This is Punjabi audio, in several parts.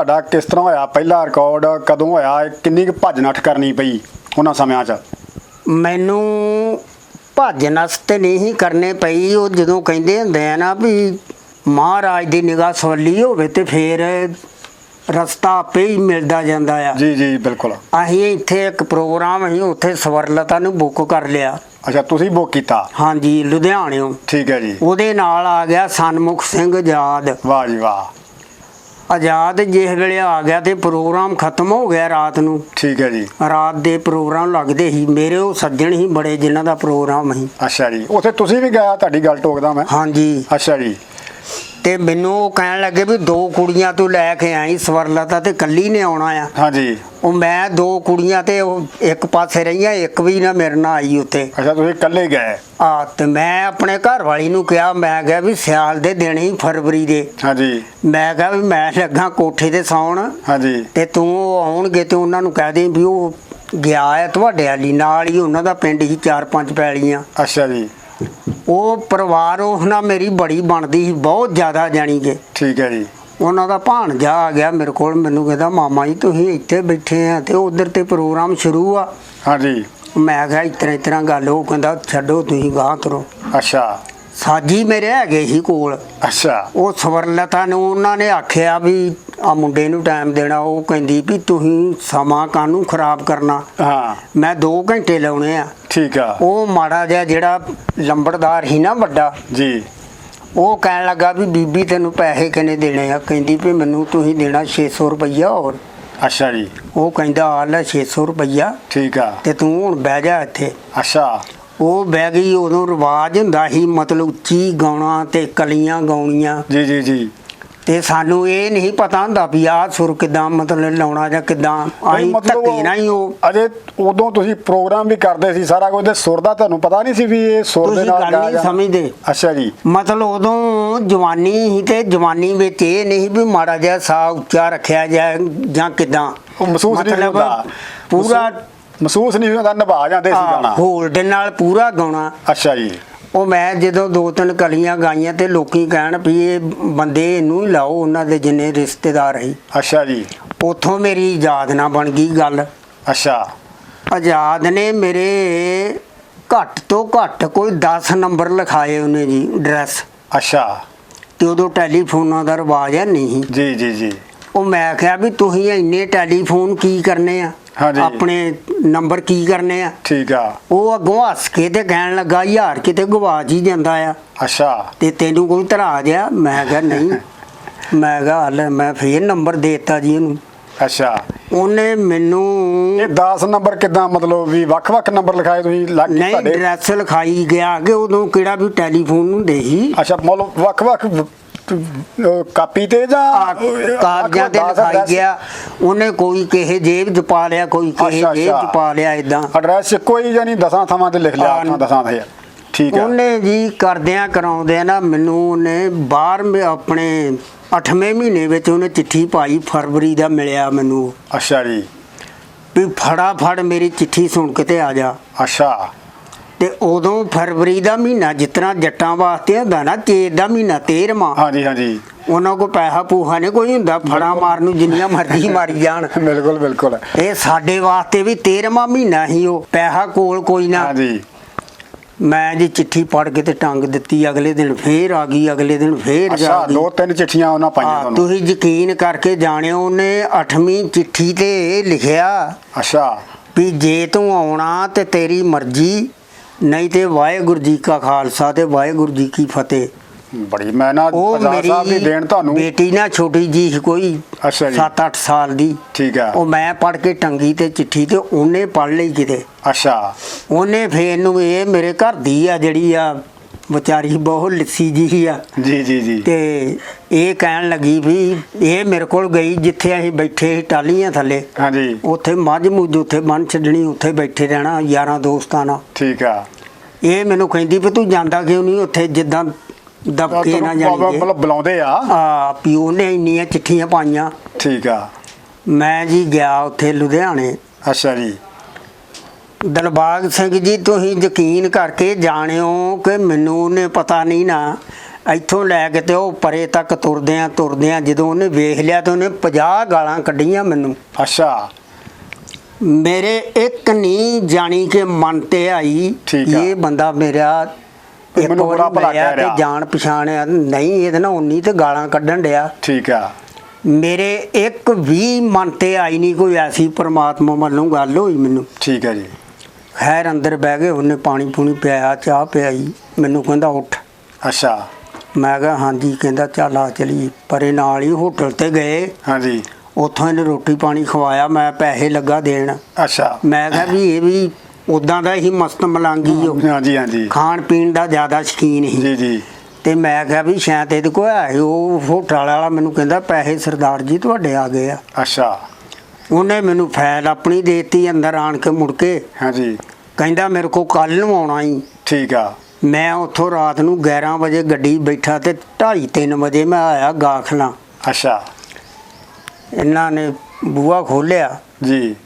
ਤੁਹਾਡਾ ਕਿਸ ਤਰ੍ਹਾਂ ਹੋਇਆ? ਪਹਿਲਾ ਰਿਕਾਰਡ ਕਦੋਂ ਹੋਇਆ? ਕਿੰਨੀ ਕੁ ਭੱਜ ਨੱਠ ਕਰਨੀ ਪਈ ਉਹਨਾਂ ਸਮਿਆਂ 'ਚ? ਮੈਨੂੰ ਭੱਜ ਨਸ ਤੇ ਨਹੀਂ ਕਰਨੇ ਪਈ। ਉਹ ਜਦੋਂ ਕਹਿੰਦੇ ਹੁੰਦੇ ਆ ਨਾ ਵੀ ਮਹਾਰਾਜ ਦੀ ਨਿਗਾਹ ਸਵੱਲੀ ਹੋਵੇ ਤੇ ਫੇਰ ਰਸਤਾ ਆਪੇ ਹੀ ਮਿਲਦਾ ਜਾਂਦਾ ਆ। ਜੀ ਜੀ ਬਿਲਕੁਲ। ਅਸੀਂ ਇੱਥੇ ਇੱਕ ਪ੍ਰੋਗਰਾਮ ਅਸੀਂ ਉੱਥੇ ਸਵਰਲਤਾ ਨੂੰ ਬੁੱਕ ਕਰ ਲਿਆ। ਅੱਛਾ ਤੁਸੀਂ ਬੁੱਕ ਕੀਤਾ? ਹਾਂਜੀ ਲੁਧਿਆਣਿਓਂ ਠੀਕ ਹੈ ਜੀ। ਉਹਦੇ ਨਾਲ ਆ ਗਿਆ ਸਨਮੁਖ ਸਿੰਘ ਆਜ਼ਾਦ ਵਾਹ ਜੀ ਵਾਹ। ਆਜ਼ਾਦ ਜਿਸ ਵੇਲੇ ਆ ਗਿਆ ਤੇ ਪ੍ਰੋਗਰਾਮ ਖਤਮ ਹੋ ਗਿਆ ਰਾਤ ਨੂੰ। ਠੀਕ ਹੈ ਜੀ। ਰਾਤ ਦੇ ਪ੍ਰੋਗਰਾਮ ਲੱਗਦੇ ਸੀ। ਮੇਰੇ ਉਹ ਸੱਜਣ ਹੀ ਬੜੇ ਜਿਨ੍ਹਾਂ ਦਾ ਪ੍ਰੋਗਰਾਮ ਸੀ। ਅੱਛਾ ਜੀ। ਉੱਥੇ ਤੁਸੀਂ ਵੀ ਗਿਆ ਤੁਹਾਡੀ ਗੱਲ ਟੋਕਦਾ ਮੈਂ। ਹਾਂਜੀ। ਅੱਛਾ ਜੀ। ਤੇ ਮੈਨੂੰ ਉਹ ਕਹਿਣ ਲੱਗੇ ਵੀ ਦੋ ਕੁੜੀਆਂ ਤੂੰ ਲੈ ਕੇ ਆਈ ਸਵਰਲਤਾ ਤੇ ਕੱਲੀ ਨੇ ਆਉਣਾ ਆ। ਹਾਂਜੀ। ਉਹ ਮੈਂ ਦੋ ਕੁੜੀਆਂ ਤੇ ਉਹ ਇੱਕ ਪਾਸੇ ਰਹੀਆਂ ਇੱਕ ਵੀ ਨਾ ਮੇਰੇ ਨਾਲ ਆਈ ਉੱਤੇ ਅੱਛਾ ਤੁਸੀਂ ਇਕੱਲੇ ਗਏ? ਆ ਤੇ ਮੈਂ ਆਪਣੇ ਘਰ ਵਾਲੀ ਨੂੰ ਕਿਹਾ ਮੈਂ ਕਿਹਾ ਵੀ ਸਿਆਲ ਦੇ ਦਿਨ ਹੀ ਫਰਵਰੀ ਦੇ। ਹਾਂਜੀ। ਮੈਂ ਕਿਹਾ ਵੀ ਮੈਂ ਲੱਗਾ ਕੋਠੇ ਤੇ ਸੌਣ। ਹਾਂਜੀ। ਤੇ ਤੂੰ ਉਹ ਆਉਣਗੇ ਤੇ ਉਹਨਾਂ ਨੂੰ ਕਹਿ ਦੇ ਵੀ ਉਹ ਗਿਆ ਹੈ ਤੁਹਾਡੇ ਵਾਲੀ ਨਾਲ ਹੀ ਉਹਨਾਂ ਦਾ ਪਿੰਡ ਹੀ ਚਾਰ ਪੰਜ ਪੈਲੀਆਂ। ਅੱਛਾ ਜੀ। ਉਹ ਪਰਿਵਾਰ ਉਹ ਨਾਲ ਮੇਰੀ ਬੜੀ ਬਣਦੀ ਸੀ ਬਹੁਤ ਜ਼ਿਆਦਾ ਜਾਣੀ ਕਿ। ਠੀਕ ਹੈ ਜੀ। ਉਹਨਾਂ ਦਾ ਭਾਣਜਾ ਆ ਗਿਆ ਮੇਰੇ ਕੋਲ ਮੈਨੂੰ ਕਹਿੰਦਾ ਮਾਮਾ ਜੀ ਤੁਸੀਂ ਇੱਥੇ ਬੈਠੇ ਆ ਤੇ ਉਧਰ ਤੇ ਪ੍ਰੋਗਰਾਮ ਸ਼ੁਰੂ ਆ। ਹਾਂਜੀ। ਮੈਂ ਕਿਹਾ ਇਤਨਾ ਇਤਨਾ ਗੱਲ। ਉਹ ਕਹਿੰਦਾ ਛੱਡੋ ਤੁਸੀਂ ਗਾਹ ਕਰੋ ਅੱਛਾ। ਸਾਜੀ ਮੇਰੇ ਹੈਗੇ ਸੀ ਕੋਲ। ਅੱਛਾ। ਉਹ ਸਵਰਲਤਾ ਨੂੰ ਉਹਨਾਂ ਨੇ ਆਖਿਆ ਵੀ ਆ ਮੁੰਡੇ ਨੂੰ ਟਾਈਮ ਦੇਣਾ ਉਹ ਕਹਿੰਦੀ ਵੀ ਤੁਸੀਂ ਸਮਾਂ ਕਾਹਨੂੰ ਖਰਾਬ ਕਰਨਾ? ਹਾਂ। ਮੈਂ 2 ਘੰਟੇ ਲਾਉਣੇ ਆ। ਠੀਕ ਆ। ਉਹ ਮਾੜਾ ਜਿਹਾ ਜਿਹੜਾ ਲੰਬੜਦਾਰ ਸੀ ਨਾ ਵੱਡਾ ਜੀ। ਉਹ ਕਹਿਣ ਲੱਗਾ ਵੀ ਬੀਬੀ ਤੈਨੂੰ ਪੈਸੇ ਕਿੰਨੇ ਦੇਣੇ ਆ? ਕਹਿੰਦੀ ਵੀ ਮੈਨੂੰ ਤੁਸੀਂ ਦੇਣਾ 600 ਰੁਪਈਆ ਹੋਰ। ਅੱਛਾ ਜੀ। ਉਹ ਕਹਿੰਦਾ ਆ ਲੈ 600 ਰੁਪਈਆ। ਠੀਕ ਆ। ਤੇ ਤੂੰ ਹੁਣ ਬਹਿ ਜਾ ਇੱਥੇ। ਅੱਛਾ। ਉਹ ਬਹਿ ਗਈ ਉਦੋਂ ਰਿਵਾਜ ਹੁੰਦਾ ਸੀ ਮਤਲਬ ਉੱਚੀ ਗਾਉਣਾ ਤੇ ਕਲੀਆਂ ਗਾਉਣੀਆਂ। ਜੀ ਜੀ ਜੀ। ਤੇ ਸਾਨੂੰ ਇਹ ਨਹੀਂ ਪਤਾ ਹੁੰਦਾ ਵੀ ਆਹ ਸੁਰ ਕਿਦਾਂ ਮਤਲਬ ਲਾਉਣਾ ਜਾਂ ਕਿਦਾਂ ਆਈ ਮਤਲਬ ਧੱਕੇ ਨਾਲ ਹੀ ਉਹ। ਅਜੇ ਉਦੋਂ ਤੁਸੀਂ ਪ੍ਰੋਗਰਾਮ ਵੀ ਕਰਦੇ ਸੀ ਸਾਰਾ ਕੁਝ ਤੇ ਸੁਰ ਦਾ ਤੁਹਾਨੂੰ ਪਤਾ ਨਹੀਂ ਸੀ ਵੀ ਇਹ ਸੁਰ ਦੇ ਤੁਸੀਂ ਨਾਲ ਗੱਲ ਗਾਇਆ ਨਹੀਂ। ਸਮਝਦੇ। ਅੱਛਾ ਜੀ। ਮਤਲਬ ਉਦੋਂ ਜਵਾਨੀ ਸੀ ਤੇ ਜਵਾਨੀ ਵਿੱਚ ਇਹ ਨਹੀਂ ਵੀ ਮਾੜਾ ਜਿਹਾ ਸਾਹ ਉੱਚਾ ਰੱਖਿਆ ਜਾਏ ਜਾਂ ਕਿਦਾਂ। ਉਹ ਮਹਿਸੂਸ ਨਹੀਂ ਮਤਲਬ ਹੁੰਦਾ। ਪੂਰਾ ਮਹਿਸੂਸ ਨਹੀਂ ਹੁੰਦਾ ਨਿਭਾ ਜਾਂਦੇ ਸੀ ਗਾਣਾ। ਹੋਲਡ ਨਾਲ ਪੂਰਾ ਗਾਉਣਾ। ਅੱਛਾ ਜੀ। ਉਹ ਮੈਂ ਜਦੋਂ ਦੋ ਤਿੰਨ ਕਲੀਆਂ ਗਾਈਆਂ ਤੇ ਲੋਕੀ ਕਹਿਣ ਵੀ ਇਹ ਬੰਦੇ ਇਹਨੂੰ ਹੀ ਲਾਓ ਉਹਨਾਂ ਦੇ ਜਿੰਨੇ ਰਿਸ਼ਤੇਦਾਰ ਸੀ। ਅੱਛਾ ਜੀ। ਉੱਥੋਂ ਮੇਰੀ ਯਾਦ ਨਾ ਬਣ ਗਈ ਗੱਲ। ਅੱਛਾ। ਆਜ਼ਾਦ ਨੇ ਮੇਰੇ ਘੱਟ ਤੋਂ ਘੱਟ ਕੋਈ 10 ਨੰਬਰ ਲਿਖਾਏ ਉਹਨੇ ਜੀ ਐਡਰੈਸ ਅੱਛਾ। ਤੇ ਉਦੋਂ ਟੈਲੀਫੋਨਾਂ ਦਾ ਰਿਵਾਜ ਹੈ ਨਹੀਂ। ਜੀ ਜੀ ਜੀ। ਉਹ ਮੈਂ ਕਿਹਾ ਵੀ ਤੁਸੀਂ ਇੰਨੇ ਟੈਲੀਫੋਨ ਕੀ ਕਰਨੇ ਆ? ਹਾਂਜੀ। ਆਪਣੇ ਨੰਬਰ ਕੀ ਕਰਨੇ ਆ? ਠੀਕ ਆ। ਉਹ ਅੱਗੋਂ ਹੱਸ ਕੇ ਤੇ ਕਹਿਣ ਲੱਗਾ ਯਾਰ ਕਿਤੇ ਗਵਾਚ ਹੀ ਜਾਂਦਾ ਆ। ਅੱਛਾ। ਤੇ ਤੈਨੂੰ ਕੋਈ ਧਰਾ ਗਿਆ ਮੈਂ ਕਿਹਾ ਨਹੀਂ। ਮੈਂ ਕਿਹਾ ਹਲ ਮੈਂ ਫੇਰ ਨੰਬਰ ਦੇਤਾ ਜੀ ਉਹਨੂੰ। ਅੱਛਾ। ਉਹਨੇ ਮੈਨੂੰ ਇਹ 10 ਨੰਬਰ ਕਿਦਾਂ ਮਤਲਬ ਵੀ ਵੱਖ-ਵੱਖ ਨੰਬਰ ਲਿਖਾਏ ਤੁਸੀਂ ਲੱਗ ਨਹੀਂ ਐਡਰੈਸ ਲਿਖਾਈ ਗਿਆ ਕਿ ਉਦੋਂ ਕਿਹੜਾ ਵੀ ਟੈਲੀਫੋਨ ਹੁੰਦੇ ਸੀ ਅੱਛਾ ਮਤਲਬ ਵੱਖ-ਵੱਖ ਅਹ, ਕਾਪੀ ਤੇ ਜਾਂ ਕਾਗਜ਼ਾਂ ਤੇ ਲਿਖਾਈ ਗਿਆ। ਉਹਨੇ ਕੋਈ ਕਿਸੇ ਜੇਬ 'ਚ ਪਾ ਲਿਆ ਕੋਈ ਕਿਸੇ ਅੱਛਾ, ਜੇਬ 'ਚ ਅੱਛਾ। ਪਾ ਲਿਆ ਇਦਾਂ ਐਡਰੈਸ ਕੋਈ ਜਾਨੀ ਦਸਾਂ ਥਾਵਾਂ ਤੇ ਲਿਖ ਲਿਆ ਹਾਂ। ਅੱਠਾਂ ਦਸਾਂ ਤੇ। ਠੀਕ ਆ। ਉਹਨੇ ਜੀ ਕਰਦਿਆਂ ਕਰਾਉਂਦਿਆਂ ਨਾ ਮੈਨੂੰ ਉਹਨੇ ਬਾਹਰ ਮੇ ਆਪਣੇ 8ਵੇਂ ਮਹੀਨੇ ਵਿੱਚ ਉਹਨੇ ਚਿੱਠੀ ਪਾਈ ਫਰਵਰੀ ਦਾ ਮਿਲਿਆ ਮੈਨੂੰ। ਅੱਛਾ ਜੀ। ਵੀ ਫੜਾਫੜ ਮੇਰੀ ਚਿੱਠੀ ਸੁਣ ਕੇ ਤੇ ਆ ਜਾ। ਅੱਛਾ। ਤੇ ਉਦੋਂ ਫਰਵਰੀ ਦਾ ਮਹੀਨਾ ਜਿਤਨਾ ਜੱਟਾਂ ਵਾਸਤੇ ਹੁੰਦਾ ਨਾ ਚੇਤ ਦਾ ਮਹੀਨਾ 13ਵਾਂ ਹਾਂਜੀ ਹਾਂਜੀ। ਉਹਨਾਂ ਕੋ ਪੈਸਾ ਪੂਹਾ ਨੇ ਕੋਈ ਹੁੰਦਾ ਫੜਾ ਮਾਰਨ ਨੂੰ ਜਿੰਨੀਆਂ ਮਰਜ਼ੀ ਮਾਰੀ ਜਾਣ। ਬਿਲਕੁਲ ਬਿਲਕੁਲ। ਇਹ ਸਾਡੇ ਵਾਸਤੇ ਵੀ 13ਵਾਂ ਮਹੀਨਾ ਹੀ ਉਹ ਪੈਸਾ ਕੋਲ ਕੋਈ ਨਾ। ਹਾਂਜੀ। ਮੈਂ ਜੀ ਚਿੱਠੀ ਪੜ ਕੇ ਤੇ ਟੰਗ ਦਿੱਤੀ ਅਗਲੇ ਦਿਨ ਫੇਰ ਆ ਗਈ ਅਗਲੇ ਦਿਨ ਫੇਰ ਜਾ ਅੱਛਾ ਗਈ। ਦੋ ਤਿੰਨ ਚਿੱਠੀਆਂ ਉਹਨਾਂ ਪਾਈਆਂ ਹਾਂ, ਤੁਹਾਨੂੰ? ਤੁਸੀਂ ਯਕੀਨ ਕਰਕੇ ਜਾਣਿਓ ਉਹਨੇ 8ਵੀਂ ਚਿੱਠੀ ਤੇ ਇਹ ਲਿਖਿਆ ਅੱਛਾ। ਵੀ ਜੇ ਤੂੰ ਆਉਣਾ ਤੇ ਤੇਰੀ ਮਰਜ਼ੀ ਨਹੀਂ ਤੇ ਵਾਹਿਗੁਰੂ ਜੀ ਕਾ ਖਾਲਸਾ ਤੇ ਵਾਹਿਗੁਰੂ ਜੀ ਕੀ ਫਤਿਹ। ਬੜੀ ਮੈਂ ਨਾ ਉਹ ਸਾਹਿਬ ਦੀ ਦੇਣ ਤੁਹਾਨੂੰ। ਬੇਟੀ ਨਾ ਛੋਟੀ ਜੀ ਸੀ ਕੋਈ ਅੱਛਾ ਜੀ। 7-8 ਸਾਲ ਦੀ। ਠੀਕ ਆ ਉਹ ਮੈਂ ਪੜ ਕੇ ਟੰਗੀ ਤੇ ਚਿੱਠੀ ਤੇ ਉਹਨੇ ਪੜ ਲਈ ਕਿਤੇ। ਅੱਛਾ। ਉਹਨੇ ਫੇਰ ਨੂੰ ਇਹ ਮੇਰੇ ਘਰ ਦੀ ਆ ਜਿਹੜੀ ਆ ਵਿਚਾਰੀ ਬਹੁਤ ਲਿੱਸੀ ਜੀ ਆ। ਜੀ ਜੀ ਜੀ। ਤੇ ਇਹ ਕਹਿਣ ਲੱਗੀ ਵੀ ਇਹ ਮੇਰੇ ਕੋਲ ਗਈ ਜਿੱਥੇ ਅਸੀਂ ਬੈਠੇ ਸੀ ਟਾਲੀਆਂ ਥੱਲੇ। ਹਾਂਜੀ। ਉੱਥੇ ਮੱਝ ਮੁੱਝ ਉੱਥੇ ਬੰਨ ਛੱਡਣੀ ਉੱਥੇ ਬੈਠੇ ਰਹਿਣਾ ਯਾਰਾਂ ਦੋਸਤਾਂ ਨਾਲ। ਠੀਕ ਆ। ਇਹ ਮੈਨੂੰ ਕਹਿੰਦੀ ਵੀ ਤੂੰ ਜਾਂਦਾ ਕਿਉਂ ਨਹੀਂ ਉੱਥੇ ਜਿੱਦਾਂ ਦਬਕੇ ਨਾ ਜਾਣੀ ਮਤਲਬ ਬੁਲਾਉਂਦੇ ਆ? ਆ ਪਿਓ ਨੇ ਇੰਨੀਆਂ ਚਿੱਠੀਆਂ ਪਾਈਆਂ। ਠੀਕ ਆ। ਮੈਂ ਜੀ ਗਿਆ ਉੱਥੇ ਲੁਧਿਆਣੇ। ਅੱਛਾ ਜੀ। ਦਲਬਾਗ ਸਿੰਘ ਜੀ ਤੁਸੀਂ ਯਕੀਨ ਕਰਕੇ ਜਾਣਿਓ ਕਿ ਮੈਨੂੰ ਉਹਨੇ ਪਤਾ ਨਹੀਂ ਨਾ ਇੱਥੋਂ ਲੈ ਕੇ ਤੇ ਉਹ ਪਰੇ ਤੱਕ ਤੁਰਦੇ ਆ ਤੁਰਦੇ ਆ ਜਦੋਂ ਉਹਨੇ ਵੇਖ ਲਿਆ ਤੇ ਉਹਨੇ 50 ਗਾਲਾਂ ਕੱਢੀਆਂ ਮੈਨੂੰ। ਅੱਛਾ। ਮੇਰੇ ਇੱਕ ਨਹੀਂ ਜਾਣੀ ਕਿ ਮਨ ਤੇ ਆਈ ਆ। ਇਹ ਬੰਦਾ ਮੇਰਾ ਇੱਕ ਵਾਰੀ ਮਿਲਿਆ ਤੇ। ਜਾਣ ਪਛਾਣਿਆ ਨਹੀਂ ਇਹਦੇ ਨਾਲ ਉਨੀ ਤੇ ਗਾਲਾਂ ਕੱਢਣ ਡਿਆ। ਠੀਕ ਆ। ਮੇਰੇ ਇੱਕ ਵੀ ਮਨ ਤੇ ਆਈ ਨਹੀਂ ਕੋਈ ਐਸੀ ਪ੍ਰਮਾਤਮਾ ਵੱਲੋਂ ਗੱਲ ਹੋਈ ਮੈਨੂੰ। ਠੀਕ ਹੈ ਜੀ। ਖੈਰ ਅੰਦਰ ਬਹਿ ਗਏ ਉਹਨੇ ਪਾਣੀ ਪੂਣੀ ਪਿਆਇਆ ਚਾਹ ਪਿਆਈ ਮੈਨੂੰ ਕਹਿੰਦਾ ਉੱਠ। ਅੱਛਾ। ਮੈਂ ਕਿਹਾ ਹਾਂਜੀ ਕਹਿੰਦਾ ਚੱਲ ਆ ਚਲੀਏ। ਪਰੇ ਨਾਲ ਹੀ ਹੋਟਲ ਤੇ ਗਏ। ਹਾਂਜੀ। ਉੱਥੋਂ ਇਹਨੇ ਰੋਟੀ ਪਾਣੀ ਖਵਾਇਆ ਮੈਂ ਪੈਸੇ ਲੱਗਾ ਦੇਣ। ਅੱਛਾ। ਮੈਂ ਕਿਹਾ ਵੀ ਇਹ ਵੀ ਉਦਾਂ ਦਾ ਹੀ ਮਸਤ ਮਲਾਂਗੀ ਉਹ ਹਾਂਜੀ ਹਾਂਜੀ। ਖਾਣ ਪੀਣ ਦਾ ਜ਼ਿਆਦਾ ਸ਼ਕੀਨ ਸੀ। ਜੀ ਜੀ। ਤੇ ਮੈਂ ਕਿਹਾ ਵੀ ਸ਼ਾਇਦ ਇਹਦੇ ਕੋਲ ਹੈ ਉਹ ਹੋਟਲ ਵਾਲਾ ਮੈਨੂੰ ਕਹਿੰਦਾ ਪੈਸੇ ਸਰਦਾਰ ਜੀ ਤੁਹਾਡੇ ਆ ਗਏ ਆ। ਅੱਛਾ। ਉਹਨੇ ਮੈਨੂੰ ਫਾਈਲ ਆਪਣੀ ਦੇਤੀ ਅੰਦਰ ਆਣ ਕੇ ਮੁੜ ਕੇ। ਹਾਂਜੀ। ਕਹਿੰਦਾ ਮੇਰੇ ਕੋ ਕੱਲ ਨੂੰ ਆਉਣਾ ਹੀ ਠੀਕ ਆ। ਮੈਂ ਉੱਥੋਂ ਰਾਤ ਨੂੰ 11 ਵਜੇ ਗੱਡੀ ਬੈਠਾ ਤੇ 2:30 3 ਵਜੇ ਮੈਂ ਆਇਆ ਗਾਖਲਾਂ। ਅੱਛਾ। ਇਹਨਾਂ ਨੇ ਬੂਹਾ ਖੋਲਿਆ ਜੀ।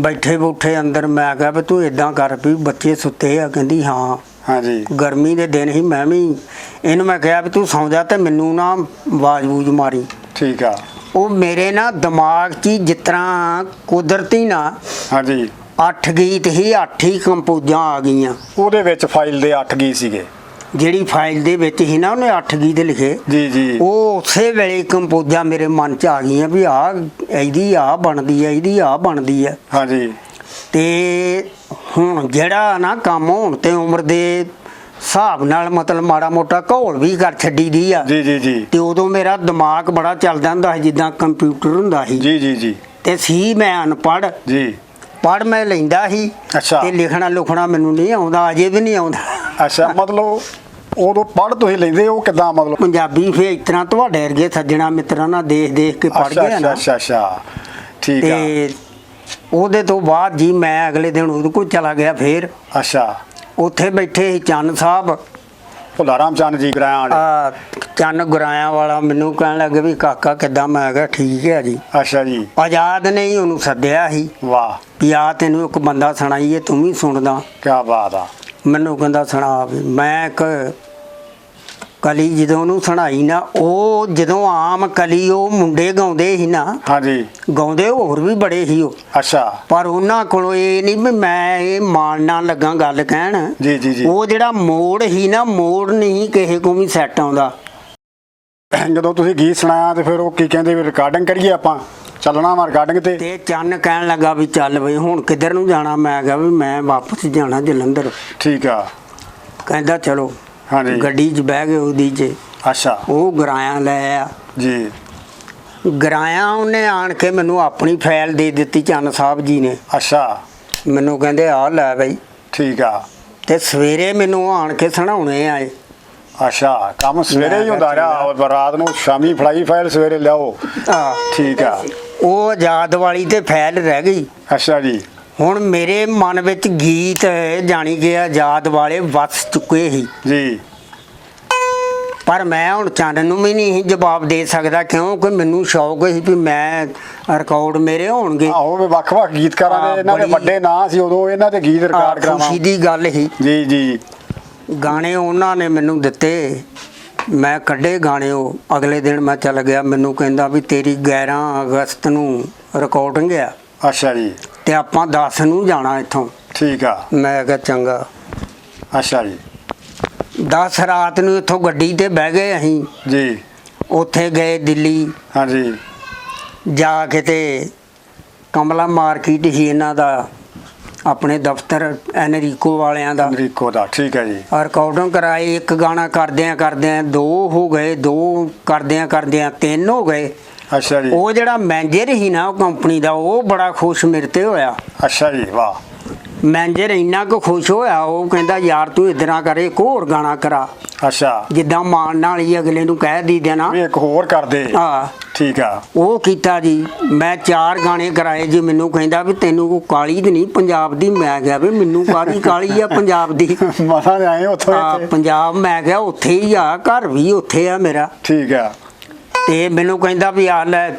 ਬੈਠੇ ਬੁੱਠੇ ਅੰਦਰ ਮੈਂ ਕਿਹਾ ਵੀ ਤੂੰ ਇਦਾਂ ਕਰ ਵੀ ਬੱਚੇ ਸੁੱਤੇ ਆ। ਕਹਿੰਦੀ ਹਾਂ। ਹਾਂਜੀ। ਗਰਮੀ ਦੇ ਦਿਨ ਹੀ ਮੈਂ ਵੀ। ਇਹਨੂੰ ਮੈਂ ਕਿਹਾ ਵੀ ਤੂੰ ਸੌਂ ਜਾ ਤੇ ਮੈਨੂੰ ਨਾ ਆਵਾਜ਼ ਬੂਝ ਮਾਰੀ। ਠੀਕ ਆ। ਉਹ ਮੇਰੇ ਨਾ ਦਿਮਾਗ 'ਚ ਹੀ ਜਿਸ ਤਰ੍ਹਾਂ ਕੁਦਰਤੀ ਨਾ ਹਾਂਜੀ। ਅੱਠ ਗੀਤ ਹੀ ਅੱਠ ਹੀ ਕੰਪੋਜ਼ਾਂ ਆ ਗਈਆਂ। ਉਹਦੇ ਵਿੱਚ ਫਾਈਲ ਦੇ 8 ਗੀ ਸੀਗੇ। ਜਿਹੜੀ ਫਾਈਲ ਦੇ ਵਿੱਚ ਹੀ ਨਾ ਉਹਨੇ ਅੱਠ ਗੀਤ ਲਿਖੇ ਜੀ ਜੀ। ਉਹ ਉਸੇ ਵੇਲੇ ਕੰਪੋਜ਼ਾਂ ਮੇਰੇ ਮਨ 'ਚ ਆ ਗਈਆਂ ਵੀ ਆ ਇਹਦੀ ਆ ਬਣਦੀ ਆ ਇਹਦੀ ਆ ਬਣਦੀ ਆ ਹਾਂਜੀ। ਤੇ ਹੁਣ ਜਿਹੜਾ ਨਾ ਕੰਮ ਹੁਣ ਤੇ ਉਮਰ ਦੇ ਹਿਸਾਬ ਨਾਲ ਮਤਲਬ ਮਾੜਾ ਮੋਟਾ ਘੋਲ ਵੀ ਕਰ ਛੱਡੀ ਦੀ ਆ। ਜੀ ਜੀ ਜੀ। ਤੇ ਉਦੋਂ ਮੇਰਾ ਦਿਮਾਗ ਬੜਾ ਚੱਲਦਾ ਹੁੰਦਾ ਸੀ ਜਿੱਦਾਂ ਕੰਪਿਊਟਰ ਹੁੰਦਾ ਸੀ। ਜੀ ਜੀ ਜੀ। ਤੇ ਸੀ ਮੈਂ ਅਨਪੜ੍ਹ। ਜੀ। ਪੜ੍ਹ ਮੈਂ ਲੈਂਦਾ ਸੀ। ਅੱਛਾ। ਤੇ ਲਿਖਣਾ ਲੁਖਣਾ ਮੈਨੂੰ ਨਹੀਂ ਆਉਂਦਾ ਅਜੇ ਵੀ ਨਹੀਂ ਆਉਂਦਾ। ਅੱਛਾ ਮਤਲਬ ਉਦੋਂ ਪੜ੍ਹ ਤੁਸੀਂ ਲੈਂਦੇ ਉਹ ਕਿਦਾਂ ਮਤਲਬ? ਪੰਜਾਬੀ ਫੇ ਤਰ੍ਹਾਂ ਤੁਹਾਡੇ ਵਰਗੇ ਸੱਜਣਾ ਮਿੱਤਰਾਂ ਨਾਲ ਦੇਖ ਦੇਖ ਕੇ ਅੱਛਾ ਗਿਆ ਨਾ। ਅੱਛਾ ਅੱਛਾ। ਠੀਕ ਆ। ਤੇ ਉਹਦੇ ਤੋਂ ਬਾਅਦ ਜੀ ਮੈਂ ਅਗਲੇ ਦਿਨ ਉਹਦੇ ਕੋਲ ਚਲਾ ਗਿਆ ਫੇਰ। ਅੱਛਾ। ਉੱਥੇ ਬੈਠੇ ਸੀ ਚੰਨ ਸਾਹਿਬ। ਭੁੱਲਾ ਰਾਮ ਚੰਦ ਜੀ ਗਰਾਂ ਵਾਲੇ। ਆ ਚੰਨ ਗੁਰਾਇਆ ਵਾਲਾ ਮੈਨੂੰ ਕਹਿਣ ਲੱਗੇ ਵੀ ਕਾਕਾ ਕਿੱਦਾਂ? ਮੈਂ ਕਿਹਾ ਠੀਕ ਹੈ ਜੀ। ਅੱਛਾ ਜੀ। ਆਜ਼ਾਦ ਨੇ ਹੀ ਉਹਨੂੰ ਸੱਦਿਆ ਸੀ। ਵਾਹ। ਵੀ ਆ ਤੈਨੂੰ ਇੱਕ ਬੰਦਾ ਸੁਣਾਈਏ ਤੂੰ ਵੀ ਸੁਣਦਾ ਕੀ ਬਾਤ ਆ। ਮੈਨੂੰ ਕਹਿੰਦਾ ਸੁਣਾ ਵੀ। ਮੈਂ ਇੱਕ ਕਲੀ ਜਦੋਂ ਉਹਨੂੰ ਸੁਣਾਈ ਨਾ ਉਹ ਜਦੋਂ ਆਮ ਕਲੀ ਉਹ ਮੁੰਡੇ ਗਾਉਂਦੇ ਸੀ ਨਾ ਹਾਂਜੀ। ਗਾਉਂਦੇ ਹੋਰ ਵੀ ਬੜੇ ਸੀ ਉਹ। ਅੱਛਾ। ਪਰ ਉਹਨਾਂ ਕੋਲੋਂ ਇਹ ਨਹੀਂ ਵੀ ਮੈਂ ਇਹ ਮਾਣ ਨਾਲ ਲੱਗਾ ਗੱਲ ਕਹਿਣ। ਜੀ ਜੀ ਜੀ। ਉਹ ਜਿਹੜਾ ਮੋੜ ਹੀ ਨਾ ਮੋੜ ਨਹੀਂ ਕਿਸੇ ਕੋ ਵੀ ਸੈੱਟ ਆਉਂਦਾ। ਜਦੋਂ ਤੁਸੀਂ ਗੀਤ ਸੁਣਾਇਆ ਤੇ ਫਿਰ ਉਹ ਕੀ ਕਹਿੰਦੇ ਵੀ ਰਿਕਾਰਡਿੰਗ ਕਰੀਏ ਆਪਾਂ? ਚੱਲਣਾ ਵਾ ਰਿਕਾਰਡਿੰਗ ਤੇ। ਤੇ ਚੰਨ ਕਹਿਣ ਲੱਗਾ ਵੀ ਚੱਲ ਬਈ ਹੁਣ ਕਿੱਧਰ ਨੂੰ ਜਾਣਾ? ਮੈਂ ਕਿਹਾ ਵੀ ਮੈਂ ਵਾਪਸ ਜਾਣਾ ਜਲੰਧਰ। ਠੀਕ ਆ। ਕਹਿੰਦਾ ਚਲੋ। ਹਾਂਜੀ। ਗੱਡੀ 'ਚ ਬਹਿ ਗਏ ਉਹਦੀ 'ਚ। ਅੱਛਾ। ਉਹ ਗਰਾਇਆ ਲੈ ਆ ਜੀ। ਗਰਾਇਆ ਉਹਨੇ ਆਣ ਕੇ ਮੈਨੂੰ ਆਪਣੀ ਫਾਈਲ ਦੇ ਦਿੱਤੀ ਚੰਨ ਸਾਹਿਬ ਜੀ ਨੇ। ਅੱਛਾ। ਮੈਨੂੰ ਕਹਿੰਦੇ ਆ ਲੈ ਬਈ। ਠੀਕ ਆ। ਤੇ ਸਵੇਰੇ ਮੈਨੂੰ ਆਣ ਕੇ ਸੁਣਾਉਣੇ ਆਏ। ਅੱਛਾ ਕੰਮ ਸਵੇਰੇ ਹੀ ਹੁੰਦਾ ਰਿਹਾ। ਰਾਤ ਨੂੰ ਸ਼ਾਮੀ ਫਲਾਈ ਫਾਈਲ ਸਵੇਰੇ ਲਿਆਓ। ਆ ਠੀਕ ਆ। ਉਹ ਆਜ਼ਾਦ ਵਾਲੀ ਤੇ ਫਾਈਲ ਰਹਿ ਗਈ। ਅੱਛਾ ਜੀ। ਹੁਣ ਮੇਰੇ ਮਨ ਵਿੱਚ ਗੀਤ ਜਾਣੀ ਕਿ ਆਜ਼ਾਦ ਵਾਲੇ ਵਸ ਚੁੱਕੇ ਸੀ। ਜੀ। ਪਰ ਮੈਂ ਹੁਣ ਚੰਨ ਨੂੰ ਵੀ ਨਹੀਂ ਜਵਾਬ ਦੇ ਸਕਦਾ ਕਿਉਂਕਿ ਮੈਨੂੰ ਸ਼ੌਕ ਸੀ ਵੀ ਮੈਂ ਰਿਕਾਰਡ ਮੇਰੇ ਹੋਣਗੇ। ਆਹੋ ਵੀ ਵੱਖ-ਵੱਖ ਗੀਤਕਾਰਾਂ ਹਾਂ, ਦੇ ਇਹਨਾਂ ਦੇ ਵੱਡੇ ਨਾਂ ਸੀ ਉਦੋਂ ਇਹਨਾਂ ਦੇ ਗੀਤ ਰਿਕਾਰਡ ਕਰਾਵਾਂ ਖੁਸ਼ੀ ਦੀ ਗੱਲ ਸੀ। ਜੀ ਜੀ। ਗਾਣੇ ਉਹਨਾਂ ਨੇ ਮੈਨੂੰ ਦਿੱਤੇ। ਮੈਂ ਕੱਢੇ ਗਾਣੇ ਉਹ। ਅਗਲੇ ਦਿਨ ਮੈਂ ਚੱਲ ਗਿਆ ਮੈਨੂੰ ਕਹਿੰਦਾ ਵੀ ਤੇਰੀ 11 ਅਗਸਤ ਨੂੰ ਰਿਕਾਰਡਿੰਗ ਆ। ਅੱਛਾ ਜੀ। ਤੇ ਆਪਾਂ 10 ਨੂੰ ਜਾਣਾ ਇੱਥੋਂ। ਠੀਕ ਆ। ਮੈਂ ਕਿਹਾ ਚੰਗਾ। ਅੱਛਾ ਜੀ। 10 ਰਾਤ ਨੂੰ ਇੱਥੋਂ ਗੱਡੀ ਤੇ ਬਹਿ ਗਏ ਅਸੀਂ। ਜੀ। ਉੱਥੇ ਗਏ ਦਿੱਲੀ। ਹਾਂਜੀ। ਜਾ ਕੇ ਤੇ ਕਮਲਾ ਮਾਰਕੀਟ ਹੀ ਇਹਨਾਂ ਦਾ ਆਪਣੇ ਦਫ਼ਤਰ ਐਨਰੀਕੋ ਵਾਲਿਆਂ ਦਾ। ਅਮਰੀਕੋ ਦਾ ਠੀਕ ਹੈ ਜੀ। ਰਿਕਾਰਡਿੰਗ ਕਰਾਈ ਇੱਕ ਗਾਣਾ ਕਰਦਿਆਂ ਕਰਦਿਆਂ ਦੋ ਹੋ ਗਏ ਦੋ ਕਰਦਿਆਂ ਕਰਦਿਆਂ ਤਿੰਨ ਹੋ ਗਏ। ਅੱਛਾ ਜੀ। ਉਹ ਜਿਹੜਾ ਮੈਨੇਜਰ ਸੀ ਨਾ ਉਹ ਕੰਪਨੀ ਦਾ ਉਹ ਬੜਾ ਖੁਸ਼ ਮੇਰੇ ਤੇ ਹੋਇਆ। ਅੱਛਾ ਜੀ ਵਾਹ। ਮੈਨੇਜਰ ਇੰਨਾ ਕੁ ਖੁਸ਼ ਹੋਇਆ ਉਹ ਕਹਿੰਦਾ ਯਾਰ ਤੂੰ ਇਦਾਂ ਕਰ ਇੱਕ ਹੋਰ ਗਾਣਾ ਕਰਾ। ਅੱਛਾ। ਜਿੱਦਾਂ ਮਾਣ ਨਾਲ ਹੀ ਅਗਲੇ ਨੂੰ ਕਹਿ ਦੀ ਦੇਣਾ ਵੀ ਇੱਕ ਹੋਰ ਕਰ ਦੇ। ਆ ਠੀਕ ਆ। ਉਹ ਕੀਤਾ ਜੀ। ਮੈਂ ਚਾਰ ਗਾਣੇ ਕਰਾਏ ਜੀ ਮੈਨੂੰ ਕਹਿੰਦਾ ਵੀ ਤੈਨੂੰ ਕੋ ਕਾਲੀ ਤੇ ਨਹੀਂ ਪੰਜਾਬ ਦੀ ਮੈਂ ਕਿਹਾ ਵੀ ਮੈਨੂੰ ਕਾਹਦੀ ਕਾਲੀ ਆ ਪੰਜਾਬ ਦੀ? ਮਸਾਂ ਆਏ ਉੱਥੋਂ ਇੱਥੇ? ਪੰਜਾਬ ਮੈਂ ਕਿਹਾ ਉੱਥੇ ਹੀ ਆ ਘਰ ਵੀ ਉੱਥੇ ਆ ਮੇਰਾ। ਠੀਕ ਆ। ਤੇ ਮੈਨੂੰ ਕਹਿੰਦਾ ਵੀ ਆ ਲੈ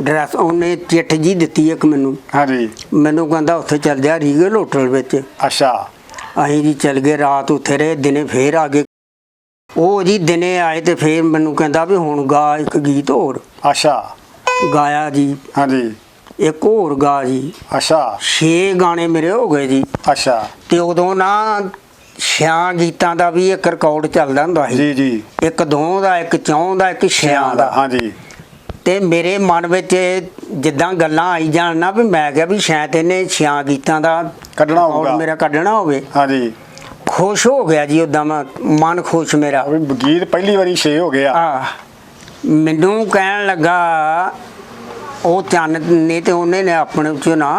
ਡਰੈਸ ਉਹਨੇ ਚਿੱਠ ਜੀ ਦਿੱਤੀ ਇੱਕ ਮੈਨੂੰ। ਹਾਂਜੀ। ਮੈਨੂੰ ਕਹਿੰਦਾ ਉੱਥੇ ਚੱਲ ਜਾ ਰੀਗਲ ਹੋਟਲ ਵਿੱਚ। ਅੱਛਾ। ਅਸੀਂ ਜੀ ਚੱਲ ਗਏ ਰਾਤ ਉੱਥੇ ਰਹੇ ਦਿਨੇ ਫੇਰ ਆ ਗਏ। ਉਹ ਜੀ ਦਿਨੇ ਆਏ ਤੇ ਫੇਰ ਮੈਨੂੰ ਕਹਿੰਦਾ ਵੀ ਹੁਣ ਗਾ ਇੱਕ ਗੀਤ ਹੋਰ। ਅੱਛਾ। ਗਾਇਆ ਜੀ। ਹਾਂਜੀ। ਇੱਕ ਹੋਰ ਗਾ ਜੀ। ਅੱਛਾ। 6 ਗਾਣੇ ਮੇਰੇ ਹੋ ਗਏ ਜੀ। ਅੱਛਾ। ਤੇ ਉਦੋਂ ਨਾ ਛਿਆਂ ਗੀਤਾਂ ਦਾ ਵੀ ਇੱਕ ਰਿਕਾਰਡ ਚੱਲਦਾ ਹੁੰਦਾ ਸੀ। ਜੀ ਜੀ। ਇੱਕ ਦੋ ਦਾ ਇੱਕ ਚੌਂ ਦਾ ਇੱਕ ਛਿਆਂ ਦਾ। ਹਾਂਜੀ ਤੇ ਮੇਰੇ ਮਨ ਵਿੱਚ ਜਿੱਦਾਂ ਗੱਲਾਂ ਆਈ ਜਾਣ ਨਾ ਵੀ ਮੈਂ ਕਿਹਾ ਵੀ ਸ਼ਾਇਦ ਇਹਨੇ ਛਿਆਂ ਗੀਤਾਂ ਦਾ ਕੱਢਣਾ ਹੋਊਗਾ। ਮੇਰਾ ਕੱਢਣਾ ਹੋਵੇ। ਹਾਂਜੀ ਖੁਸ਼ ਹੋ ਗਿਆ ਜੀ ਉਦਾਂ ਮਨ ਖੁਸ਼ ਮੇਰਾ। ਗੀਤ ਪਹਿਲੀ ਵਾਰੀ 6 ਹੋ ਗਿਆ ਆ। ਮੈਨੂੰ ਕਹਿਣ ਲੱਗਾ ਉਹ ਚੰਨ ਨੇ ਤੇ ਉਹਨੇ ਨੇ ਆਪਣੇ ਚ ਨਾ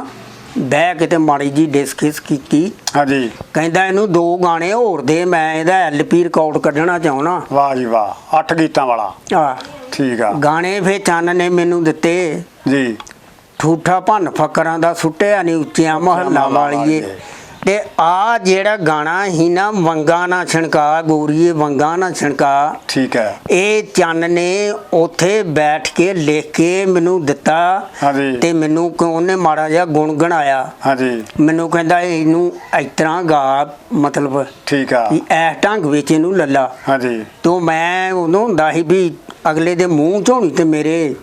ਬਹਿ ਕੇ ਤੇ ਮਾੜੀ ਜੀ ਡਿਸਕਸ ਕੀਤੀ। ਹਾਂਜੀ। ਕਹਿੰਦਾ ਇਹਨੂੰ ਦੋ ਗਾਣੇ ਹੋਰ ਦੇ ਮੈਂ ਇਹਦਾ ਐਲਪੀ ਰਿਕਾਰਡ ਕੱਢਣਾ ਚਾਹੁੰਦਾ ਵਾਹ ਜੀ ਵਾਹ ਅੱਠ ਗੀਤਾਂ ਵਾਲਾ। ਆ ਠੀਕ ਆ। ਗਾਣੇ ਫੇ ਚੰਨ ਨੇ ਮੈਨੂੰ ਦਿੱਤੇ। ਜੀ। ਠੂਠਾ ਭੰਨ ਫਕਰਾਂ ਦਾ ਸੁੱਟਿਆ ਨਹੀਂ ਉੱਚੀਆਂ ਮਹੱਲਾ ਵਾਲੀਏ। ਤੇ ਆ ਜਿਹੜਾ ਗਾਣਾ ਹੀ ਨਾ ਵੰਗਾ ਨਾ ਛਣਕਾ ਗੋਰੀਏ ਵੰਗਾ ਨਾ ਛਣਕਾ ਠੀਕ ਹੈ। ਇਹ ਚੰਨ ਨੇ ਉੱਥੇ ਬੈਠ ਕੇ ਲਿਖ ਕੇ ਮੈਨੂੰ ਦਿੱਤਾ ਹਾਂਜੀ। ਤੇ ਮੈਨੂੰ ਕ- ਉਹਨੇ ਮਾੜਾ ਜਿਹਾ ਗੁਣਗੁਣਾਇਆ ਹਾਂਜੀ। ਮੈਨੂੰ ਕਹਿੰਦਾ ਇਹਨੂੰ ਇਸ ਤਰ੍ਹਾਂ ਗਾ ਮਤਲਬ ਠੀਕ ਆ। ਵੀ ਐ ਢੰਗ ਵਿੱਚ ਇਹਨੂੰ ਲੱਲਾ। ਹਾਂਜੀ। ਤੋਂ ਮੈਂ ਉਦੋਂ ਹੁੰਦਾ ਸੀ ਵੀ ਅਗਲੇ ਦੇ ਮੂੰਹ ਚੋਂ ਨਹੀਂ ਤੇ ਮੇਰੇ